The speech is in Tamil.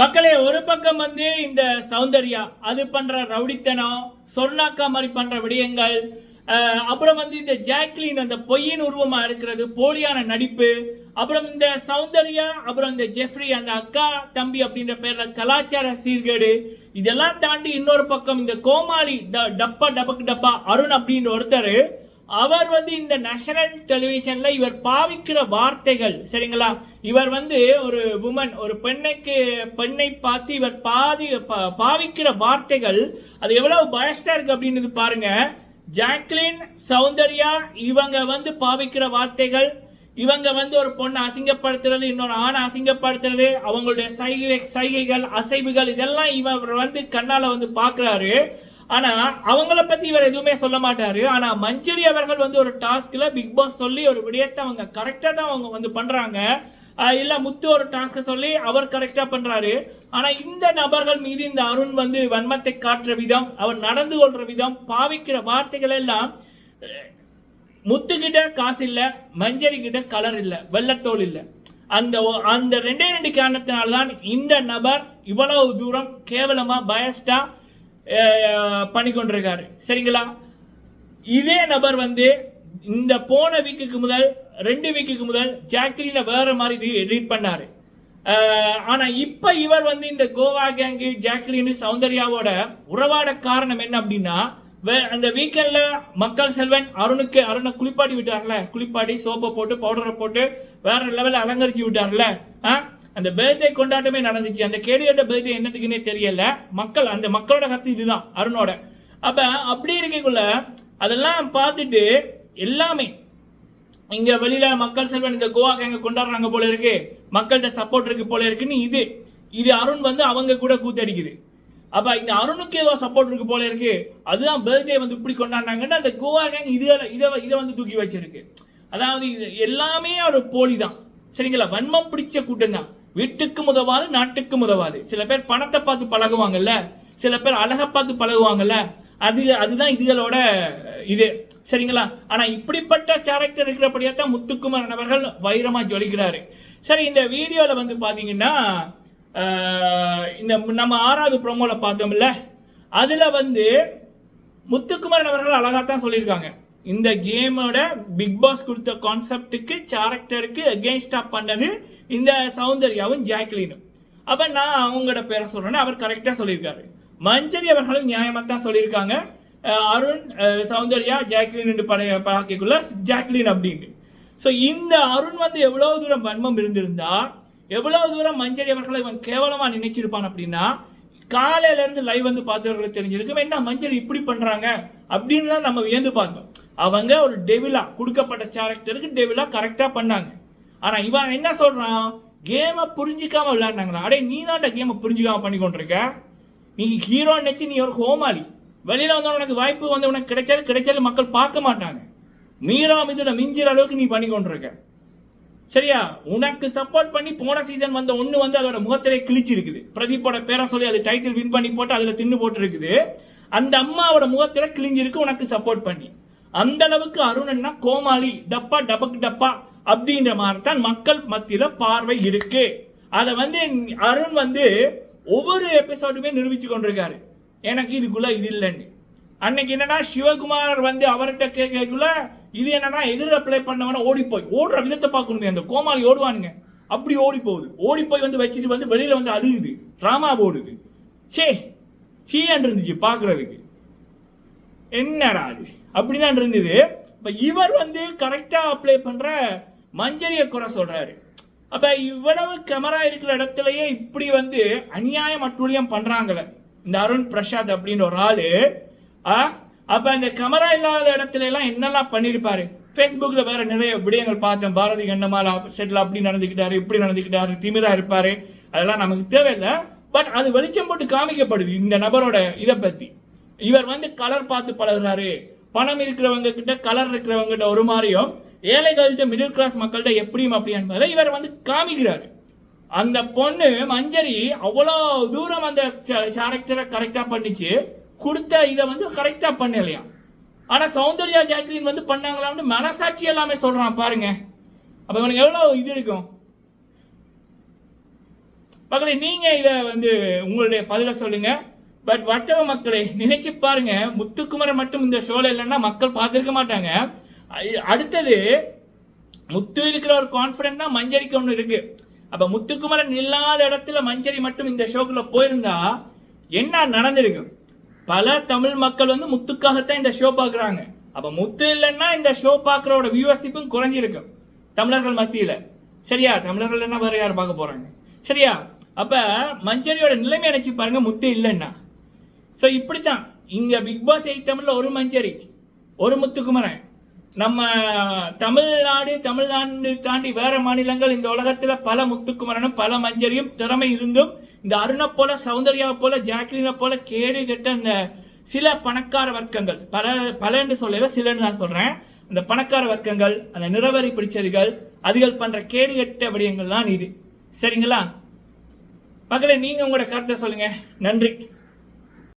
மக்களே ஒரு பக்கம் வந்து இந்த சௌந்தர்யா அது பண்ற ரவுடித்தனம் சொர்ணாக்கா மாதிரி பண்ற விடயங்கள் அப்புறம் வந்து இந்த ஜாக்லின் அந்த பொய்யின் உருவமா இருக்கிறது போலியான நடிப்பு அப்புறம் இந்த சௌந்தர்யா அப்புறம் இந்த ஜெஃப்ரி அந்த அக்கா தம்பி அப்படின்ற பேர்ல கலாச்சார சீர்கேடு இதெல்லாம் தாண்டி இன்னொரு பக்கம் இந்த கோமாளி த- டப்பா டபக்கு டப்பா அருண் அப்படின்ற ஒருத்தர் அவர் வந்து இந்த நேஷனல் டெலிவிஷனில் இவர் பாவிக்கிற வார்த்தைகள் சரிங்களா? இவர் வந்து ஒரு உமன் ஒரு பெண்ணுக்கு பெண்ணை பார்த்து இவர் பாதி பா- பாவிக்கிற வார்த்தைகள் அது எவ்வளவு பயஸ்டாக இருக்குது அப்படின்றது பாருங்க. ஜாக்லின் சௌந்தர்யா இவங்க வந்து பாவிக்கிற வார்த்தைகள் இவங்க வந்து ஒரு பொண்ணை அசிங்கப்படுத்துறது இன்னொரு ஆணை அசிங்கப்படுத்துறது அவங்களுடைய சைகை சைகைகள் அசைவுகள் இதெல்லாம் இவர் வந்து கண்ணால் வந்து பார்க்குறாரு ஆனா அவங்கள பத்தி இவர் எதுவுமே சொல்ல மாட்டாரு. ஆனா மஞ்சரி அவர்கள் வந்து ஒரு டாஸ்க்ல பிக் பாஸ் சொல்லி ஒரு விடயத்தை அவங்க கரெக்டா தான் அவங்க வந்து பண்றாங்க. இல்லை இல்ல முத்து ஒரு டாஸ்க சொல்லி அவர் கரெக்டா பண்றாரு. ஆனா இந்த நபர்கள் மீது இந்த அருண் வந்து வன்மத்தை காட்டுற விதம் அவர் நடந்து கொள்ற விதம் பாவிக்கிற வார்த்தைகள் எல்லாம் முத்துக்கிட்ட காசு இல்ல மஞ்சரி கிட்ட கலர் இல்ல வெள்ளத்தோல் இல்ல. அந்த அந்த ரெண்டே ரெண்டு காரணத்தினால்தான் இந்த நபர் இவ்வளவு தூரம் கேவலமா பயஸ்டா பண்ணி கொண்டிருக்காரு சரிங்களா? இதே நபர் வந்து இந்த போன வீக்குக்கு முதல் ரெண்டு வீக்குக்கு முதல் ஜாக்லினை வேற மாதிரி ரீட் பண்ணார். ஆனால் இப்போ இவர் வந்து இந்த கோவா கேங்கு ஜாக்லின் சௌந்தர்யாவோட உறவாட காரணம் என்ன அப்படின்னா வே- அந்த வீக்கெண்டில் மக்கள் செல்வன் அருணுக்கு அருணை குளிப்பாட்டி விட்டார்ல. குளிப்பாட்டி சோப்பை போட்டு பவுடரை போட்டு வேற லெவலில் அலங்கரிச்சு விட்டார்ல. ஆ? அந்த பர்த்டே கொண்டாட்டமே நடந்துச்சு. அந்த கேடியோட பர்த்டே என்னத்துக்குன்னே தெரியல. மக்கள் அந்த மக்களோட கருத்து இதுதான் அருணோட. அப்ப அப்படி இருக்கக்குள்ள அதெல்லாம் பார்த்துட்டு எல்லாமே இங்க வெளியில மக்கள் செல்வன் இந்த கோவா கேங்க கொண்டாடுறாங்க போல இருக்கு. மக்கள்கிட்ட சப்போர்ட் இருக்கு போல இருக்குன்னு இது. இது அருண் வந்து அவங்க கூட கூத்தடிக்குது அப்ப இந்த அருணுக்கு ஏதோ சப்போர்ட் இருக்கு போல இருக்கு. அதுதான் பர்த்டே வந்து இப்படி கொண்டாடினாங்கன்னு அந்த கோவா கேங் இதை இதை இதை வந்து தூக்கி வச்சிருக்கு. அதாவது இது எல்லாமே ஒரு போலி தான் சரிங்களா? வன்மம் பிடிச்ச கூட்டம் தான் வீட்டுக்கு உதவாது நாட்டுக்கு உதவாது. சில பேர் பணத்தை பார்த்து பழகுவாங்கல்ல? சில பேர் அழகை பார்த்து பழகுவாங்கல்ல? அது அதுதான் இதுகளோட இது. சரிங்களா? ஆனா இப்படிப்பட்ட கேரக்டர் இருக்கிறபடியா தான் முத்துக்குமரன் அவர்கள் வைரமா ஜொலிக்கிறாரு. சரி இந்த வீடியோல வந்து பாத்தீங்கன்னா இந்த நம்ம ஆறாவது ப்ரோமோல பார்த்தோம்ல? அதுல வந்து முத்துக்குமரன் அவர்கள் அழகாக தான் சொல்லியிருக்காங்க. இந்த கேமோட பிக் பாஸ் கொடுத்த கான்செப்டுக்கு கேரக்டருக்கு அகேன்ஸ்டாக பண்ணது இந்த சௌந்தர்யாவும் ஜாக்லினும். அப்போ நான் அவங்களோட பேரை சொல்கிறேன்னு அவர் கரெக்டாக சொல்லியிருக்காரு. மஞ்சரி அவர்களும் நியாயமாக தான் சொல்லியிருக்காங்க. அருண் சௌந்தர்யா ஜாக்லின் என்று படைய பழக்கிக்குள்ள ஜாக்லின் அப்படின்னு. ஸோ இந்த அருண் வந்து எவ்வளோ தூரம் வன்மம் இருந்திருந்தா எவ்வளவு தூரம் மஞ்சரி அவர்களை இவன் கேவலமாக நினைச்சிருப்பான் அப்படின்னா காலையிலேருந்து லைவ் வந்து பார்த்தவர்களுக்கு தெரிஞ்சிருக்கும் என்ன மஞ்சள் இப்படி பண்ணுறாங்க அப்படின்னு தான் நம்ம வியந்து பார்த்தோம். அவங்க ஒரு டெவிலா கொடுக்கப்பட்ட கேரக்டருக்கு டெவிலா கரெக்டாக பண்ணாங்க. ஆனால் இவன் என்ன சொல்கிறான் கேமை புரிஞ்சிக்காம விளையாடினாங்களா அடே நீ தான்டா கேமை புரிஞ்சிக்காம பண்ணி கொண்டிருக்க. நீ ஹீரோ நினச்சி நீ ஒரு ஹோமாளி வெளியில் வந்த உனக்கு வாய்ப்பு வந்து உனக்கு கிடைச்சாலும் கிடைச்சாலும் மக்கள் பார்க்க மாட்டாங்க. மீரா மிதுன மிஞ்சிற அளவுக்கு நீ பண்ணி கொண்டிருக்க. சரியா? உனக்கு சப்போர்ட் பண்ணி போன சீசன் வந்த ஒன்று வந்து அதோட முகத்திலே கிழிச்சு இருக்குது பிரதீப்போட பேரை சொல்லி அது டைட்டில் வின் பண்ணி போட்டு அதில் தின்னு போட்டு இருக்குது அந்த அம்மாவோட முகத்தில் கிழிஞ்சிருக்கு உனக்கு சப்போர்ட் பண்ணி. அந்த அளவுக்கு அருணன்னா கோமாளி டப்பா டபக்கு டப்பா அப்படின்ற மாதிரி தான் மக்கள் மத்தியில் பார்வை இருக்கு. அதை வந்து அருண் வந்து ஒவ்வொரு எபிசோடுமே நிரூபிச்சு கொண்டிருக்காரு. எனக்கு இதுக்குள்ள இது இல்லைன்னு. அன்னைக்கு என்னன்னா சிவகுமார் வந்து அவர்கிட்ட கேட்கக்குள்ள இது என்னன்னா எதிர ப்ளே பண்ணவன ஓடி போய் ஓடுற விதத்தை பார்க்கணுமே அந்த கோமாளி ஓடுவானுங்க. அப்படி ஓடி போகுது ஓடி போய் வந்து வச்சுட்டு வந்து வெளியில வந்து அழுகுது. ட்ராமா போடுது. சே சீன் இருந்துச்சு பார்க்குறதுக்கு என்னடா அது அப்படிதான் இருந்தது. இப்போ இவர் வந்து கரெக்டாக அப்ளை பண்ணுற மஞ்சரியை குறை சொல்கிறாரு அப்போ இவ்வளவு கேமரா இருக்கிற இடத்துலயே இப்படி வந்து அநியாயம் அட்டுழியம் பண்ணுறாங்களே இந்த அருண் பிரசாத் அப்படின்னு ஒரு ஆள் அப்போ அந்த கேமரா இல்லாத இடத்துல எல்லாம் என்னெல்லாம் பண்ணியிருப்பாரு ஃபேஸ்புக்கில் வேற நிறைய விடயங்கள் பார்த்தேன். பாரதி கண்ணமால செட்டில் அப்படி நடந்துக்கிட்டாரு இப்படி நடந்துக்கிட்டாரு திமிரா இருப்பார். அதெல்லாம் நமக்கு தேவையில்லை. பட் அது வெளிச்சம் போட்டு காமிக்கப்படுது இந்த நபரோட இதை பற்றி இவர் வந்து கலர் பார்த்து பழகுறாரு. பணம் இருக்கிறவங்க கிட்ட கலர் இருக்கிறவங்க கிட்ட ஒரு மாதிரியும் ஏழைகள்கிட்ட மிடில் கிளாஸ் மக்கள்கிட்ட எப்படியும் அப்படி என்பதை இவர் வந்து காமிக்கிறாரு. அந்த பொண்ணு மஞ்சரி அவ்வளோ தூரம் அந்த கேரக்டரை கரெக்டாக பண்ணிச்சு. கொடுத்த இதை வந்து கரெக்டாக பண்ணலையா? ஆனால் சௌந்தர்யா ஜாக்லின் வந்து பண்ணாங்களான்னு மனசாட்சி எல்லாமே சொல்கிறான் பாருங்க. அப்போ இவனுக்கு எவ்வளோ இது இருக்கும்? மக்களை நீங்கள் இதை வந்து உங்களுடைய பதிலை சொல்லுங்கள் பட் வட்டவ மக்களை நினைச்சு பாருங்க முத்துக்குமரன் மட்டும் இந்த ஷோல இல்லைன்னா மக்கள் பார்த்துருக்க மாட்டாங்க. அடுத்தது முத்து இருக்கிற ஒரு கான்ஃபிடென்ட்னா மஞ்சரிக்கு ஒன்று இருக்கு. அப்ப முத்துக்குமரன் இல்லாத இடத்துல மஞ்சரி மட்டும் இந்த ஷோக்குள்ள போயிருந்தா என்ன நடந்திருக்கு பல தமிழ் மக்கள் வந்து முத்துக்காகத்தான் இந்த ஷோ பார்க்குறாங்க. அப்ப முத்து இல்லைன்னா இந்த ஷோ பார்க்குறோட வியூவர்ஷிப்பும் குறைஞ்சிருக்கும். தமிழர்கள் மத்தியில. சரியா? தமிழர்கள் என்ன வேற யார் பார்க்க போறாங்க? சரியா? அப்ப மஞ்சரியோட நிலைமை நினைச்சு பாருங்க முத்து இல்லைன்னா. ஸோ இப்படித்தான். இங்கே பிக் பாஸ் எயிட் தமிழில் ஒரு மஞ்சரி ஒரு முத்துக்குமரன். நம்ம தமிழ்நாடு தமிழ்நாடு தாண்டி வேற மாநிலங்கள் இந்த உலகத்தில் பல முத்துக்குமரனும் பல மஞ்சரியும் திறமை இருந்தும் இந்த அருணை போல சௌந்தர்யா போல ஜாக்லினை போல கேடு கெட்ட அந்த சில பணக்கார வர்க்கங்கள் பல பலன்னு சொல்லவே சிலன்னு நான் சொல்கிறேன் அந்த பணக்கார வர்க்கங்கள் அந்த நிறவரி பிடிச்சதுகள் அதுகள் பண்ணுற கேடு கெட்ட விடயங்கள் தான் இது. சரிங்களா? மகளே நீங்கள் உங்களோட கருத்தை சொல்லுங்கள் நன்றி.